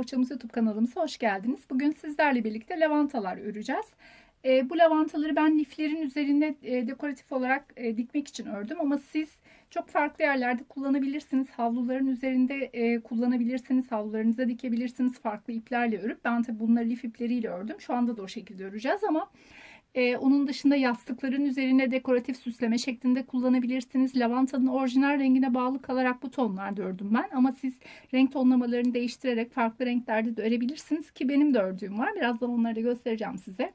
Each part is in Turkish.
Bohçamız YouTube kanalımıza hoş geldiniz. Bugün sizlerle birlikte lavantalar öreceğiz. E, bu lavantaları ben liflerin üzerinde e, dekoratif olarak e, dikmek için ördüm ama siz çok farklı yerlerde kullanabilirsiniz. Havluların üzerinde e, kullanabilirsiniz. Havlularınıza dikebilirsiniz. Farklı iplerle örüp ben tabi bunları lif ipleriyle ördüm. Şu anda da o şekilde öreceğiz ama ee, onun dışında yastıkların üzerine dekoratif süsleme şeklinde kullanabilirsiniz. Lavantanın orijinal rengine bağlı kalarak bu tonlarda ördüm ben. Ama siz renk tonlamalarını değiştirerek farklı renklerde de örebilirsiniz ki benim de ördüğüm var. Birazdan onları da göstereceğim size.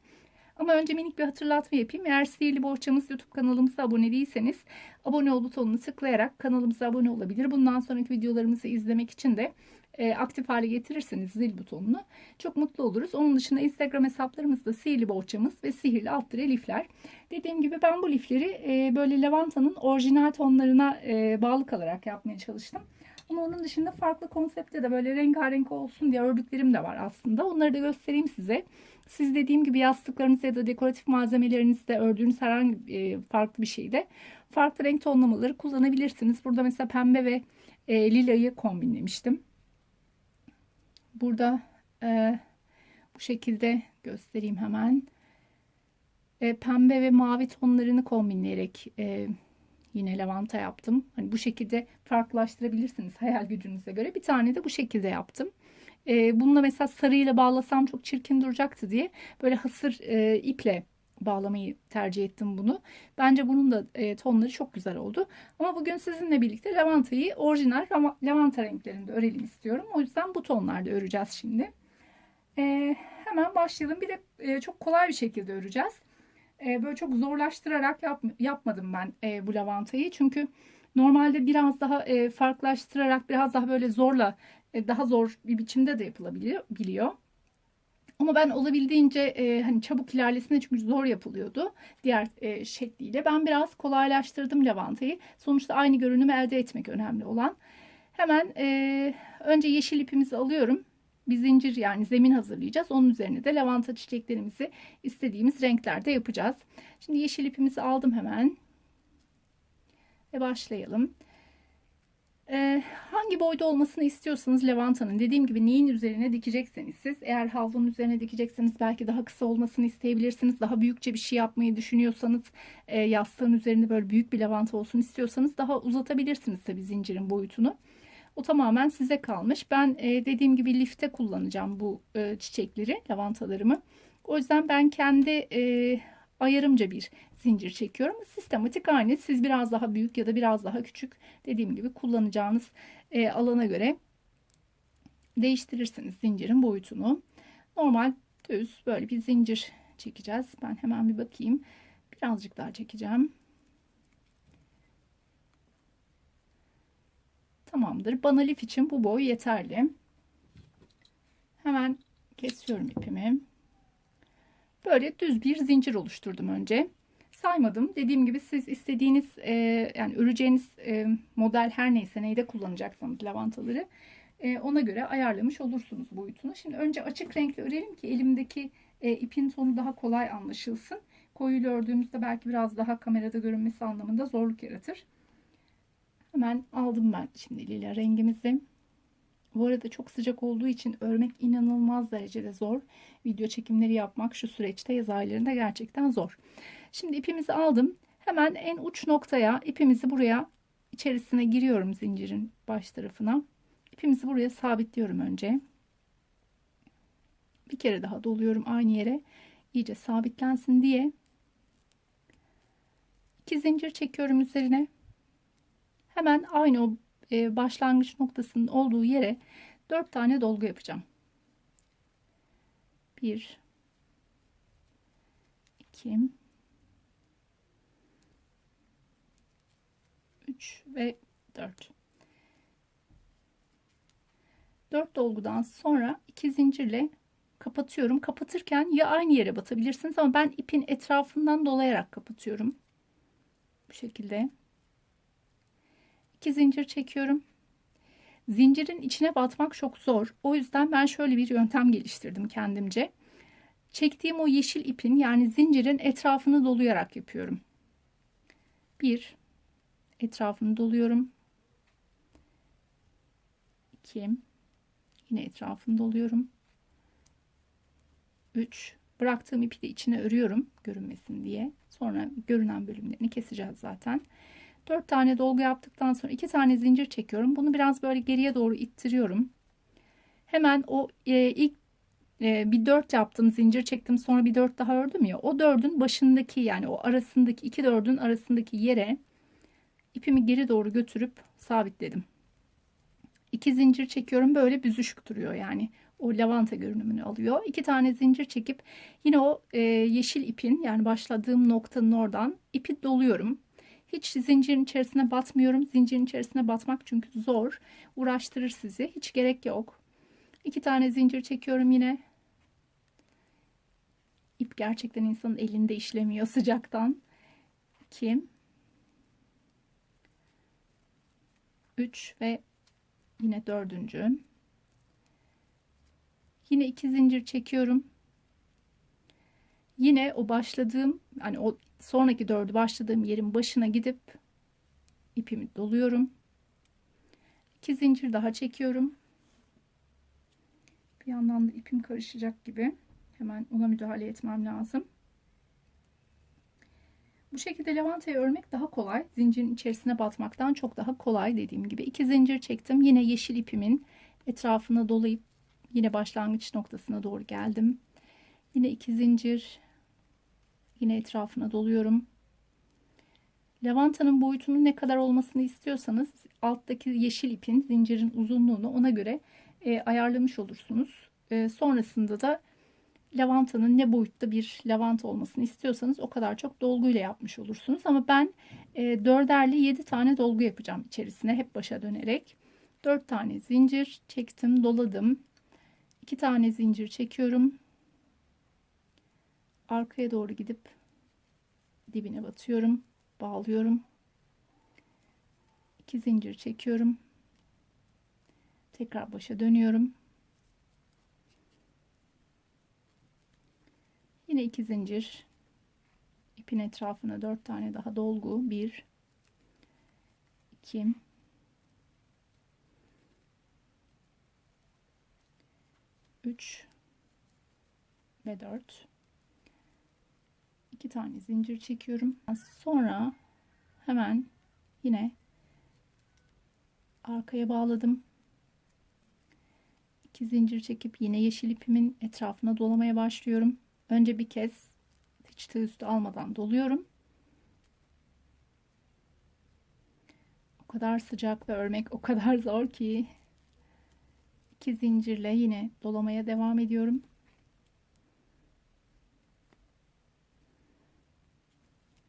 Ama önce minik bir hatırlatma yapayım. Eğer Sihirli Bohçamız YouTube kanalımıza abone değilseniz abone ol butonunu tıklayarak kanalımıza abone olabilir. Bundan sonraki videolarımızı izlemek için de e, aktif hale getirirseniz zil butonunu çok mutlu oluruz. Onun dışında Instagram hesaplarımızda sihirli bohçamız ve sihirli alt lifler. Dediğim gibi ben bu lifleri e, böyle lavantanın orijinal tonlarına e, bağlı kalarak yapmaya çalıştım. Ama onun dışında farklı konseptte de böyle rengarenk olsun diye ördüklerim de var aslında. Onları da göstereyim size. Siz dediğim gibi yastıklarınız ya da dekoratif malzemelerinizde ördüğünüz herhangi e, farklı bir şeyde farklı renk tonlamaları kullanabilirsiniz. Burada mesela pembe ve e, lilayı kombinlemiştim. Burada e, bu şekilde göstereyim hemen. E, pembe ve mavi tonlarını kombinleyerek e, yine lavanta yaptım. Hani bu şekilde farklılaştırabilirsiniz hayal gücünüze göre. Bir tane de bu şekilde yaptım. E, bununla mesela sarıyla bağlasam çok çirkin duracaktı diye böyle hasır e, iple bağlamayı tercih ettim bunu. Bence bunun da e, tonları çok güzel oldu. Ama bugün sizinle birlikte lavantayı orijinal lavanta renklerinde örelim istiyorum. O yüzden bu tonlarda öreceğiz şimdi. E, hemen başlayalım. Bir de e, çok kolay bir şekilde öreceğiz. E, böyle çok zorlaştırarak yap, yapmadım ben e, bu lavantayı. Çünkü normalde biraz daha e, farklılaştırarak biraz daha böyle zorla e, daha zor bir biçimde de yapılabiliyor. Biliyor. Ama ben olabildiğince e, hani çabuk ilerlesine çünkü zor yapılıyordu diğer e, şekliyle. Ben biraz kolaylaştırdım lavantayı. Sonuçta aynı görünümü elde etmek önemli olan. Hemen e, önce yeşil ipimizi alıyorum. Bir zincir yani zemin hazırlayacağız. Onun üzerine de lavanta çiçeklerimizi istediğimiz renklerde yapacağız. Şimdi yeşil ipimizi aldım hemen. Ve başlayalım. Ee, hangi boyda olmasını istiyorsanız lavantanın dediğim gibi neyin üzerine dikecekseniz siz eğer havlunun üzerine dikecekseniz belki daha kısa olmasını isteyebilirsiniz. Daha büyükçe bir şey yapmayı düşünüyorsanız e, yastığın üzerinde böyle büyük bir lavanta olsun istiyorsanız daha uzatabilirsiniz tabi zincirin boyutunu. O tamamen size kalmış. Ben e, dediğim gibi lifte kullanacağım bu e, çiçekleri, lavantalarımı. O yüzden ben kendi e, ayarımca bir zincir çekiyorum. Sistematik aynı. Siz biraz daha büyük ya da biraz daha küçük dediğim gibi kullanacağınız e, alana göre değiştirirsiniz zincirin boyutunu. Normal düz böyle bir zincir çekeceğiz. Ben hemen bir bakayım. Birazcık daha çekeceğim. Tamamdır. Bana lif için bu boy yeterli. Hemen kesiyorum ipimi. Böyle düz bir zincir oluşturdum önce. Saymadım. Dediğim gibi siz istediğiniz e, yani öreceğiniz e, model her neyse neyde kullanacaksanız lavantaları e, ona göre ayarlamış olursunuz boyutunu. Şimdi önce açık renkli örelim ki elimdeki e, ipin tonu daha kolay anlaşılsın. Koyuyla ördüğümüzde belki biraz daha kamerada görünmesi anlamında zorluk yaratır. Hemen aldım ben şimdi lila rengimizi. Bu arada çok sıcak olduğu için örmek inanılmaz derecede zor. Video çekimleri yapmak şu süreçte yaz aylarında gerçekten zor. Şimdi ipimizi aldım. Hemen en uç noktaya ipimizi buraya içerisine giriyorum zincirin baş tarafına. İpimizi buraya sabitliyorum önce. Bir kere daha doluyorum aynı yere. iyice sabitlensin diye. İki zincir çekiyorum üzerine. Hemen aynı o e, başlangıç noktasının olduğu yere 4 tane dolgu yapacağım. 1 2 3 ve 4 4 dolgudan sonra 2 zincirle kapatıyorum. Kapatırken ya aynı yere batabilirsiniz ama ben ipin etrafından dolayarak kapatıyorum. Bu şekilde. 2 zincir çekiyorum. Zincirin içine batmak çok zor. O yüzden ben şöyle bir yöntem geliştirdim kendimce. Çektiğim o yeşil ipin yani zincirin etrafını doluyarak yapıyorum. 1 etrafını doluyorum. 2 Yine etrafını doluyorum. 3 bıraktığım ipi de içine örüyorum görünmesin diye. Sonra görünen bölümlerini keseceğiz zaten. 4 tane dolgu yaptıktan sonra 2 tane zincir çekiyorum. Bunu biraz böyle geriye doğru ittiriyorum. Hemen o e, ilk e, bir 4 yaptım zincir çektim sonra bir 4 daha ördüm ya o 4'ün başındaki yani o arasındaki iki 4'ün arasındaki yere ipimi geri doğru götürüp sabitledim. 2 zincir çekiyorum böyle büzüşük duruyor yani o lavanta görünümünü alıyor. İki tane zincir çekip yine o e, yeşil ipin yani başladığım noktanın oradan ipi doluyorum. Hiç zincirin içerisine batmıyorum. Zincirin içerisine batmak çünkü zor. Uğraştırır sizi. Hiç gerek yok. İki tane zincir çekiyorum yine. İp gerçekten insanın elinde işlemiyor sıcaktan. 2 3 ve yine dördüncü. Yine iki zincir çekiyorum. Yine o başladığım hani o sonraki dördü başladığım yerin başına gidip ipimi doluyorum. İki zincir daha çekiyorum. Bir yandan da ipim karışacak gibi. Hemen ona müdahale etmem lazım. Bu şekilde lavantayı örmek daha kolay. Zincirin içerisine batmaktan çok daha kolay dediğim gibi. iki zincir çektim. Yine yeşil ipimin etrafına dolayıp Yine başlangıç noktasına doğru geldim. Yine iki zincir. Yine etrafına doluyorum. Lavantanın boyutunun ne kadar olmasını istiyorsanız alttaki yeşil ipin zincirin uzunluğunu ona göre e, ayarlamış olursunuz. E, sonrasında da lavantanın ne boyutta bir lavanta olmasını istiyorsanız o kadar çok dolguyla yapmış olursunuz. Ama ben e, dörderli 7 tane dolgu yapacağım içerisine hep başa dönerek. 4 tane zincir çektim doladım iki tane zincir çekiyorum. Arkaya doğru gidip dibine batıyorum. Bağlıyorum. iki zincir çekiyorum. Tekrar başa dönüyorum. Yine iki zincir. ipin etrafına dört tane daha dolgu. Bir, iki, 3 ve 4 2 tane zincir çekiyorum. Sonra hemen yine arkaya bağladım. 2 zincir çekip yine yeşil ipimin etrafına dolamaya başlıyorum. Önce bir kez hiç tığ üstü almadan doluyorum. O kadar sıcak ve örmek o kadar zor ki 2 zincirle yine dolamaya devam ediyorum.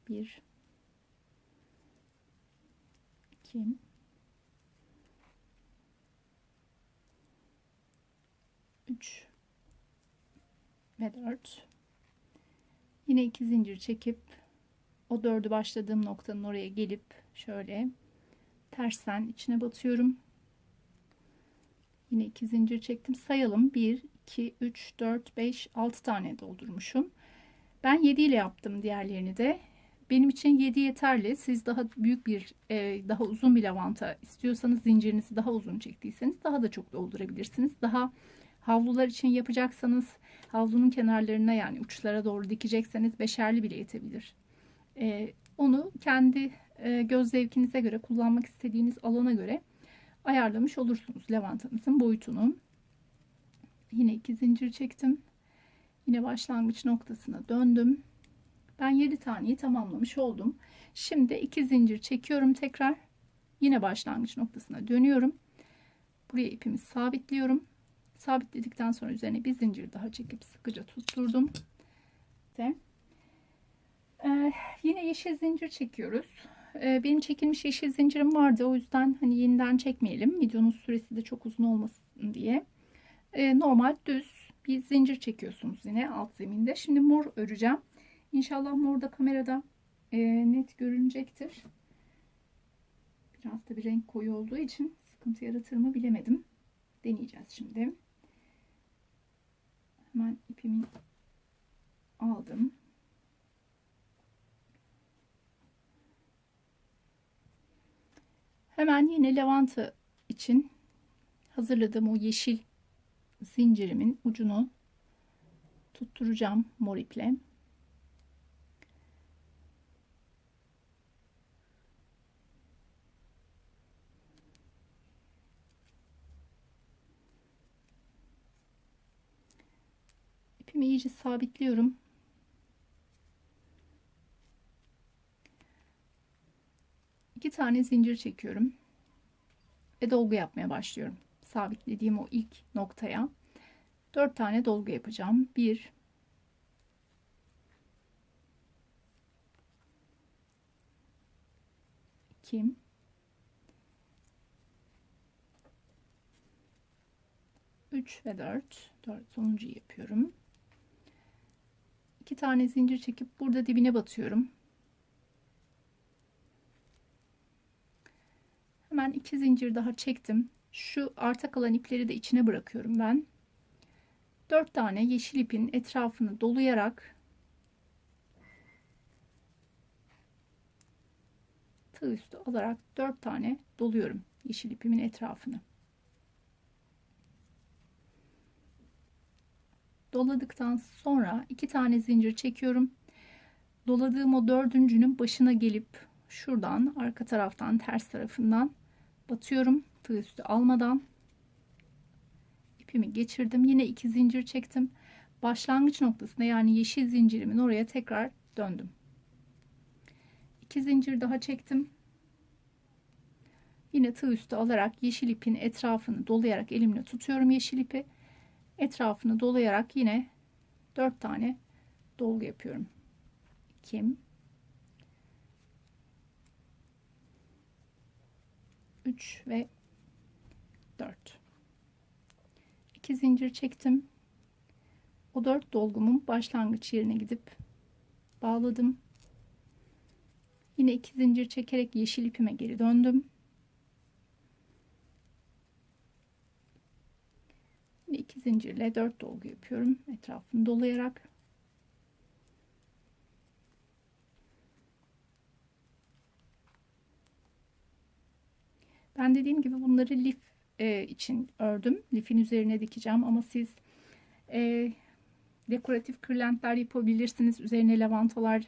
Bir, iki, üç ve dört. Yine iki zincir çekip o dördü başladığım noktanın oraya gelip şöyle tersten içine batıyorum. Yine iki zincir çektim. Sayalım. 1, 2, 3, 4, 5, 6 tane doldurmuşum. Ben 7 ile yaptım diğerlerini de. Benim için 7 yeterli. Siz daha büyük bir, e, daha uzun bir lavanta istiyorsanız zincirinizi daha uzun çektiyseniz daha da çok doldurabilirsiniz. Daha havlular için yapacaksanız havlunun kenarlarına yani uçlara doğru dikecekseniz beşerli bile yetebilir. E, onu kendi e, göz zevkinize göre kullanmak istediğiniz alana göre ayarlamış olursunuz lavantanızın boyutunu. Yine iki zincir çektim. Yine başlangıç noktasına döndüm. Ben 7 taneyi tamamlamış oldum. Şimdi iki zincir çekiyorum tekrar. Yine başlangıç noktasına dönüyorum. Buraya ipimi sabitliyorum. Sabitledikten sonra üzerine bir zincir daha çekip sıkıca tutturdum. Ve ee, yine yeşil zincir çekiyoruz. Ee, benim çekilmiş yeşil zincirim vardı. O yüzden hani yeniden çekmeyelim. Videonun süresi de çok uzun olmasın diye. Ee, normal düz bir zincir çekiyorsunuz yine alt zeminde. Şimdi mor öreceğim. İnşallah mor da kamerada e, net görünecektir. Biraz da bir renk koyu olduğu için sıkıntı yaratır mı bilemedim. Deneyeceğiz şimdi. Hemen ipimi aldım. Hemen yine lavanta için hazırladığım o yeşil zincirimin ucunu tutturacağım mor iple. İpimi iyice sabitliyorum. İki tane zincir çekiyorum ve dolgu yapmaya başlıyorum. Sabitlediğim o ilk noktaya 4 tane dolgu yapacağım. 1 2 3 ve 4 4 sonuncuyu yapıyorum. 2 tane zincir çekip burada dibine batıyorum. Hemen iki zincir daha çektim. Şu arta kalan ipleri de içine bırakıyorum ben. 4 tane yeşil ipin etrafını dolayarak tığ üstü alarak 4 tane doluyorum yeşil ipimin etrafını. Doladıktan sonra iki tane zincir çekiyorum. Doladığım o dördüncünün başına gelip şuradan arka taraftan ters tarafından batıyorum tığ üstü almadan. İpimi geçirdim. Yine iki zincir çektim. Başlangıç noktasına yani yeşil zincirimin oraya tekrar döndüm. İki zincir daha çektim. Yine tığ üstü alarak yeşil ipin etrafını dolayarak elimle tutuyorum yeşil ipi etrafını dolayarak yine dört tane dolgu yapıyorum. 2 3 ve 4 2 zincir çektim. O 4 dolgumun başlangıç yerine gidip bağladım. Yine 2 zincir çekerek yeşil ipime geri döndüm yine 2 zincirle 4 dolgu yapıyorum etrafını dolayarak Ben dediğim gibi bunları lif e, için ördüm. Lifin üzerine dikeceğim ama siz e, dekoratif kırlentler yapabilirsiniz. Üzerine lavantalar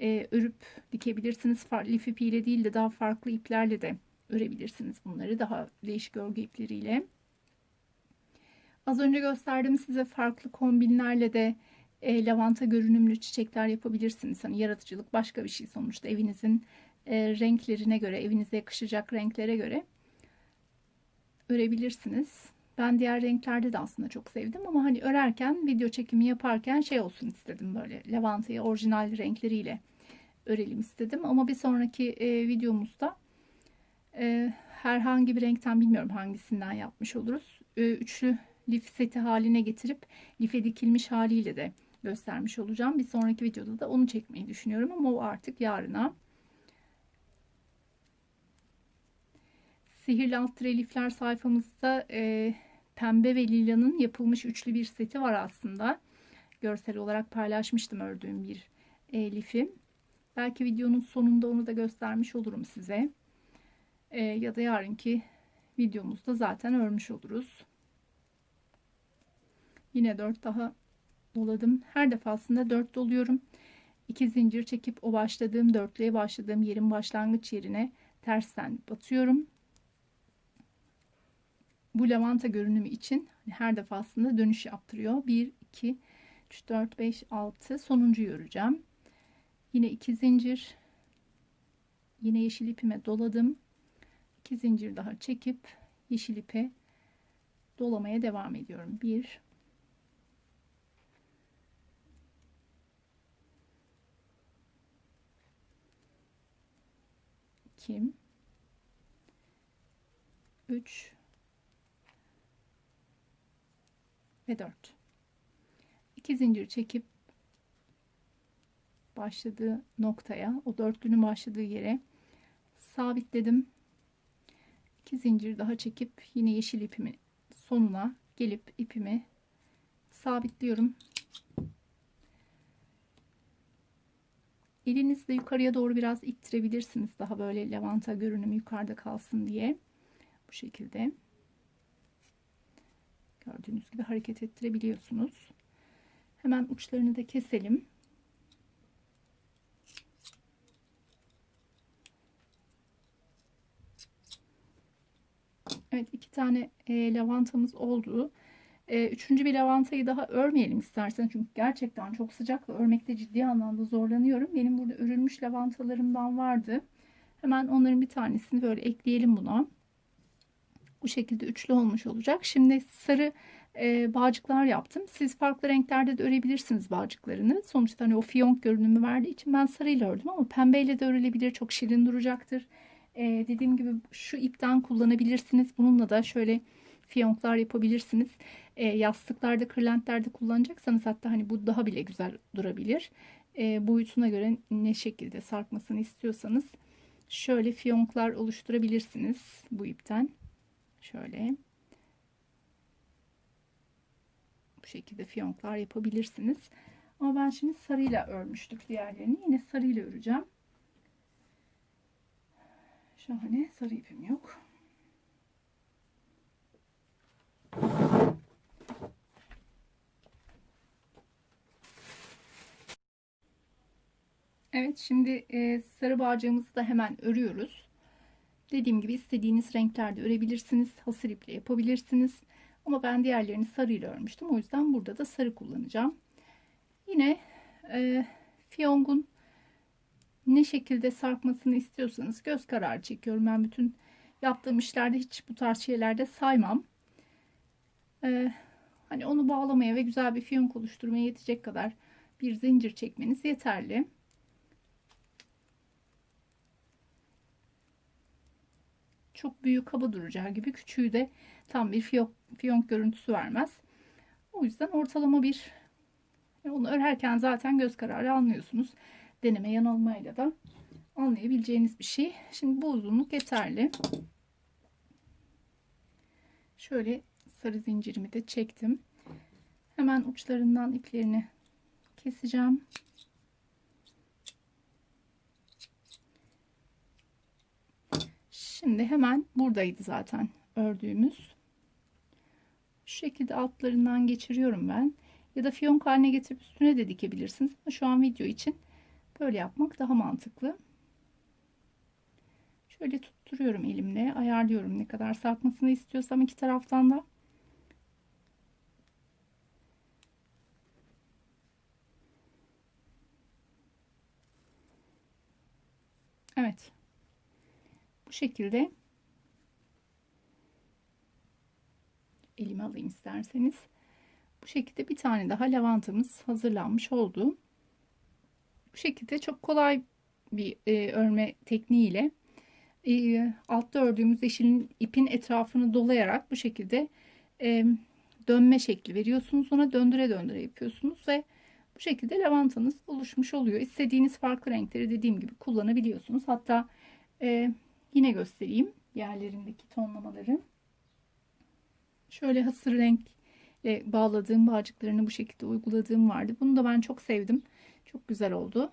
e, örüp dikebilirsiniz. Lif ipiyle değil de daha farklı iplerle de örebilirsiniz bunları. Daha değişik örgü ipleriyle. Az önce gösterdim size farklı kombinlerle de e, lavanta görünümlü çiçekler yapabilirsiniz. Hani yaratıcılık başka bir şey sonuçta evinizin e, renklerine göre, evinize yakışacak renklere göre örebilirsiniz. Ben diğer renklerde de aslında çok sevdim ama hani örerken, video çekimi yaparken şey olsun istedim böyle lavantayı orijinal renkleriyle örelim istedim. Ama bir sonraki e, videomuzda e, herhangi bir renkten bilmiyorum hangisinden yapmış oluruz. E, üçlü lif seti haline getirip life dikilmiş haliyle de göstermiş olacağım. Bir sonraki videoda da onu çekmeyi düşünüyorum ama o artık yarına. Sihirli Alt Relifler sayfamızda e, pembe ve lilanın yapılmış üçlü bir seti var aslında. Görsel olarak paylaşmıştım ördüğüm bir e, lifi. Belki videonun sonunda onu da göstermiş olurum size. E, ya da yarınki videomuzda zaten örmüş oluruz. Yine 4 daha doladım. Her defasında 4 doluyorum. 2 zincir çekip o başladığım dörtlüğe başladığım yerin başlangıç yerine tersten batıyorum bu lavanta görünümü için her defasında dönüş yaptırıyor. 1, 2, 3, 4, 5, 6 sonuncuyu öreceğim. Yine 2 zincir. Yine yeşil ipime doladım. 2 zincir daha çekip yeşil ipe dolamaya devam ediyorum. 1 2 3 ve 4 2 zincir çekip başladığı noktaya o dörtlünün başladığı yere sabitledim. 2 zincir daha çekip yine yeşil ipimin sonuna gelip ipimi sabitliyorum elinizle yukarıya doğru biraz ittirebilirsiniz daha böyle lavanta görünümü yukarıda kalsın diye bu şekilde Gördüğünüz gibi hareket ettirebiliyorsunuz. Hemen uçlarını da keselim. Evet iki tane e, lavantamız oldu. E, üçüncü bir lavantayı daha örmeyelim istersen. Çünkü gerçekten çok sıcak ve örmekte ciddi anlamda zorlanıyorum. Benim burada örülmüş lavantalarımdan vardı. Hemen onların bir tanesini böyle ekleyelim buna. Bu şekilde üçlü olmuş olacak. Şimdi sarı e, bağcıklar yaptım. Siz farklı renklerde de örebilirsiniz bağcıklarını. Sonuçta hani o fiyonk görünümü verdiği için ben sarıyla ördüm ama pembeyle de örülebilir. Çok şirin duracaktır. E, dediğim gibi şu ipten kullanabilirsiniz. Bununla da şöyle fiyonklar yapabilirsiniz. E, yastıklarda, kırlentlerde kullanacaksanız hatta hani bu daha bile güzel durabilir. E, boyutuna göre ne şekilde sarkmasını istiyorsanız şöyle fiyonklar oluşturabilirsiniz bu ipten. Şöyle. Bu şekilde fiyonklar yapabilirsiniz. Ama ben şimdi sarıyla örmüştük diğerlerini. Yine sarıyla öreceğim. Şahane sarı ipim yok. Evet şimdi e, sarı bağcığımızı da hemen örüyoruz. Dediğim gibi istediğiniz renklerde örebilirsiniz. Hasır iple yapabilirsiniz. Ama ben diğerlerini sarıyla örmüştüm. O yüzden burada da sarı kullanacağım. Yine e, fiyongun ne şekilde sarkmasını istiyorsanız göz kararı çekiyorum. Ben bütün yaptığım işlerde hiç bu tarz şeylerde saymam. Ee, hani onu bağlamaya ve güzel bir fiyonk oluşturmaya yetecek kadar bir zincir çekmeniz yeterli. Çok büyük kaba duracağı gibi küçüğü de tam bir fiyonk, fiyonk görüntüsü vermez. O yüzden ortalama bir onu örerken zaten göz kararı anlıyorsunuz deneme yanılmayla da anlayabileceğiniz bir şey. Şimdi bu uzunluk yeterli. Şöyle sarı zincirimi de çektim. Hemen uçlarından iplerini keseceğim. Şimdi hemen buradaydı zaten ördüğümüz. Şu şekilde altlarından geçiriyorum ben. Ya da fiyonk haline getirip üstüne de dikebilirsiniz. Ama şu an video için Böyle yapmak daha mantıklı. Şöyle tutturuyorum elimle. Ayarlıyorum ne kadar sarkmasını istiyorsam iki taraftan da. Evet. Bu şekilde elime alayım isterseniz. Bu şekilde bir tane daha lavantamız hazırlanmış oldu. Bu şekilde çok kolay bir e, örme tekniğiyle e, altta ördüğümüz yeşilin ipin etrafını dolayarak bu şekilde e, dönme şekli veriyorsunuz. Ona döndüre döndüre yapıyorsunuz ve bu şekilde lavantanız oluşmuş oluyor. İstediğiniz farklı renkleri dediğim gibi kullanabiliyorsunuz. Hatta e, yine göstereyim yerlerindeki tonlamaları. Şöyle hasır renkle bağladığım bağcıklarını bu şekilde uyguladığım vardı. Bunu da ben çok sevdim. Çok güzel oldu.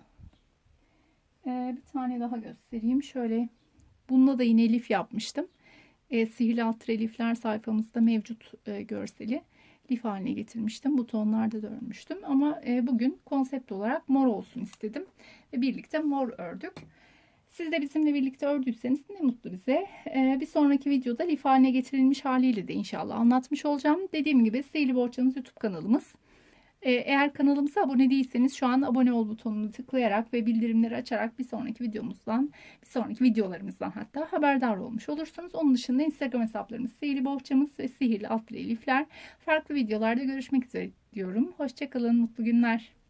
Ee, bir tane daha göstereyim. Şöyle bununla da yine lif yapmıştım. Ee, sihirli alt lifler sayfamızda mevcut e, görseli lif haline getirmiştim. Bu tonlarda da örmüştüm. Ama e, bugün konsept olarak mor olsun istedim. Ve birlikte mor ördük. Siz de bizimle birlikte ördüyseniz ne mutlu bize. Ee, bir sonraki videoda lif haline getirilmiş haliyle de inşallah anlatmış olacağım. Dediğim gibi Sihirli Borçanız YouTube kanalımız. Ee, eğer kanalımıza abone değilseniz şu an abone ol butonunu tıklayarak ve bildirimleri açarak bir sonraki videomuzdan, bir sonraki videolarımızdan hatta haberdar olmuş olursunuz. Onun dışında Instagram hesaplarımız Sihirli Bohçamız ve Sihirli Alt Elifler. Farklı videolarda görüşmek üzere diyorum. Hoşçakalın, mutlu günler.